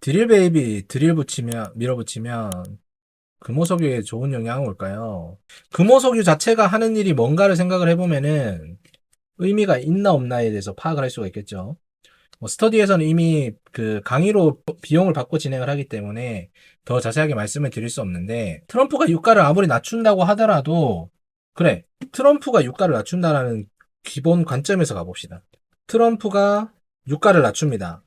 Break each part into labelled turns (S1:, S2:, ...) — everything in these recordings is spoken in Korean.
S1: 드릴 베이비 드릴 붙이면 밀어붙이면 금호석유에 좋은 영향이 올까요? 금호석유 자체가 하는 일이 뭔가를 생각을 해보면은 의미가 있나 없나에 대해서 파악을 할 수가 있겠죠. 뭐 스터디에서는 이미 그 강의로 비용을 받고 진행을 하기 때문에 더 자세하게 말씀을 드릴 수 없는데 트럼프가 유가를 아무리 낮춘다고 하더라도 그래 트럼프가 유가를 낮춘다라는 기본 관점에서 가봅시다. 트럼프가 유가를 낮춥니다.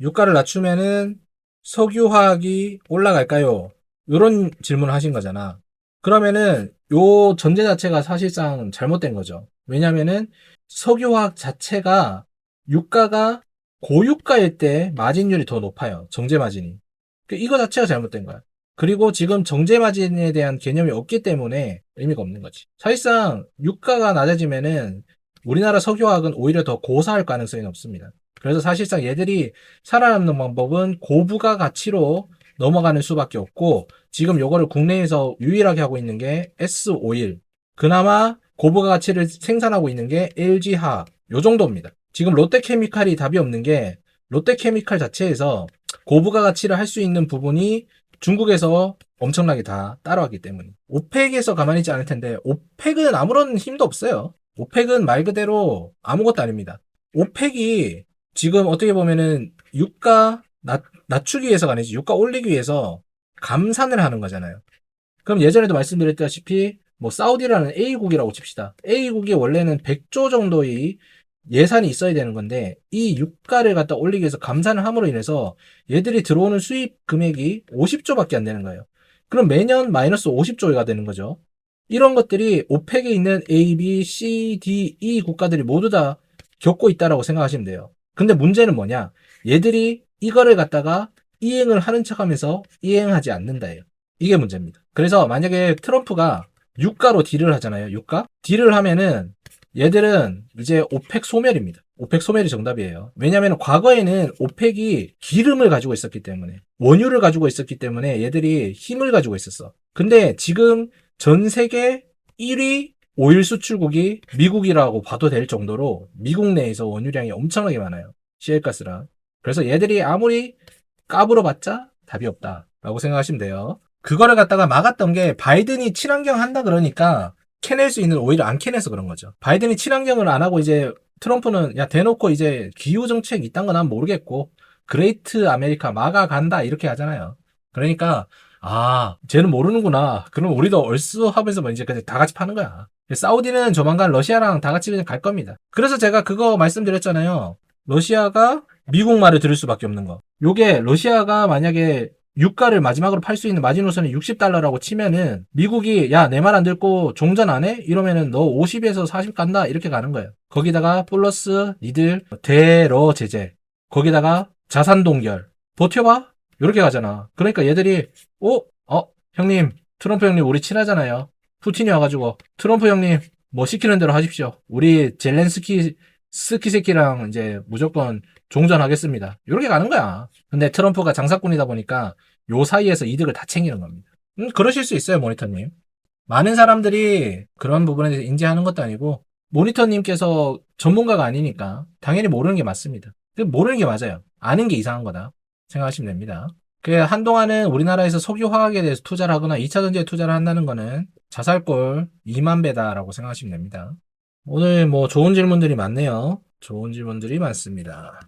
S1: 유가를 낮추면은 석유화학이 올라갈까요? 이런 질문을 하신 거잖아. 그러면은 요 전제 자체가 사실상 잘못된 거죠. 왜냐면은 석유화학 자체가 유가가 고유가일 때 마진율이 더 높아요. 정제 마진이. 그 이거 자체가 잘못된 거야. 그리고 지금 정제 마진에 대한 개념이 없기 때문에 의미가 없는 거지. 사실상 유가가 낮아지면은 우리나라 석유화학은 오히려 더 고사할 가능성이 높습니다. 그래서 사실상 얘들이 살아남는 방법은 고부가 가치로 넘어가는 수밖에 없고 지금 요거를 국내에서 유일하게 하고 있는 게 S51 그나마 고부가 가치를 생산하고 있는 게 LG화학 요 정도입니다. 지금 롯데케미칼이 답이 없는 게 롯데케미칼 자체에서 고부가 가치를 할 수 있는 부분이 중국에서 엄청나게 다 따라왔기 때문에 오펙에서 가만히 있지 않을 텐데 오펙은 아무런 힘도 없어요. 오펙은 말 그대로 아무것도 아닙니다. 오펙이 지금 어떻게 보면은 유가 낮, 낮추기 위해서가 아니지 유가 올리기 위해서 감산을 하는 거잖아요. 그럼 예전에도 말씀드렸다시피 뭐 사우디라는 A국이라고 칩시다. A국이 원래는 100조 정도의 예산이 있어야 되는 건데 이 유가를 갖다 올리기 위해서 감산을 함으로 인해서 얘들이 들어오는 수입 금액이 50조밖에 안 되는 거예요. 그럼 매년 마이너스 50조가 되는 거죠. 이런 것들이 오펙에 있는 A, B, C, D, E 국가들이 모두 다 겪고 있다라고 생각하시면 돼요. 근데 문제는 뭐냐? 얘들이 이거를 갖다가 이행을 하는 척 하면서 이행하지 않는다예요. 이게 문제입니다. 그래서 만약에 트럼프가 유가로 딜을 하잖아요. 유가 딜을 하면은 얘들은 이제 오펙 소멸입니다. 오펙 소멸이 정답이에요. 왜냐하면 과거에는 오펙이 기름을 가지고 있었기 때문에 원유를 가지고 있었기 때문에 얘들이 힘을 가지고 있었어. 근데 지금 전 세계 1위 오일 수출국이 미국이라고 봐도 될 정도로 미국 내에서 원유량이 엄청나게 많아요. 시엘가스랑. 그래서 얘들이 아무리 까불어봤자 답이 없다라고 생각하시면 돼요. 그거를 갖다가 막았던 게 바이든이 친환경 한다 그러니까 캐낼 수 있는 오일을 안 캐내서 그런 거죠. 바이든이 친환경을 안 하고 이제 트럼프는 야 대놓고 이제 기후 정책 이딴 건 난 모르겠고 그레이트 아메리카 막아 간다 이렇게 하잖아요. 그러니까 아 쟤는 모르는구나. 그럼 우리도 얼쑤 하면서 뭐 이제 다 같이 파는 거야. 사우디는 조만간 러시아랑 다 같이 그냥 갈 겁니다. 그래서 제가 그거 말씀드렸잖아요. 러시아가 미국 말을 들을 수밖에 없는 거. 요게 러시아가 만약에 유가를 마지막으로 팔 수 있는 마지노선이 60달러라고 치면은 미국이 야 내 말 안 듣고 종전 안 해? 이러면은 너 50에서 40 간다 이렇게 가는 거예요. 거기다가 플러스 니들 대러 제재 거기다가 자산 동결 버텨봐 이렇게 가잖아. 그러니까 얘들이 어? 어? 형님 트럼프 형님 우리 친하잖아요. 푸틴이 와가지고 트럼프 형님 뭐 시키는 대로 하십시오. 우리 젤렌스키 스키 새끼랑 이제 무조건 종전하겠습니다. 이렇게 가는 거야. 근데 트럼프가 장사꾼이다 보니까 요 사이에서 이득을 다 챙기는 겁니다. 음, 그러실 수 있어요, 모니터님. 많은 사람들이 그런 부분에 대해서 인지하는 것도 아니고 모니터님께서 전문가가 아니니까 당연히 모르는 게 맞습니다. 근데 모르는 게 맞아요. 아는 게 이상한 거다 생각하시면 됩니다. 그 한동안은 우리나라에서 석유화학에 대해서 투자를 하거나 2차 전지에 투자를 한다는 거는 자살골 2만 배다라고 생각하시면 됩니다. 오늘 뭐 좋은 질문들이 많네요. 좋은 질문들이 많습니다.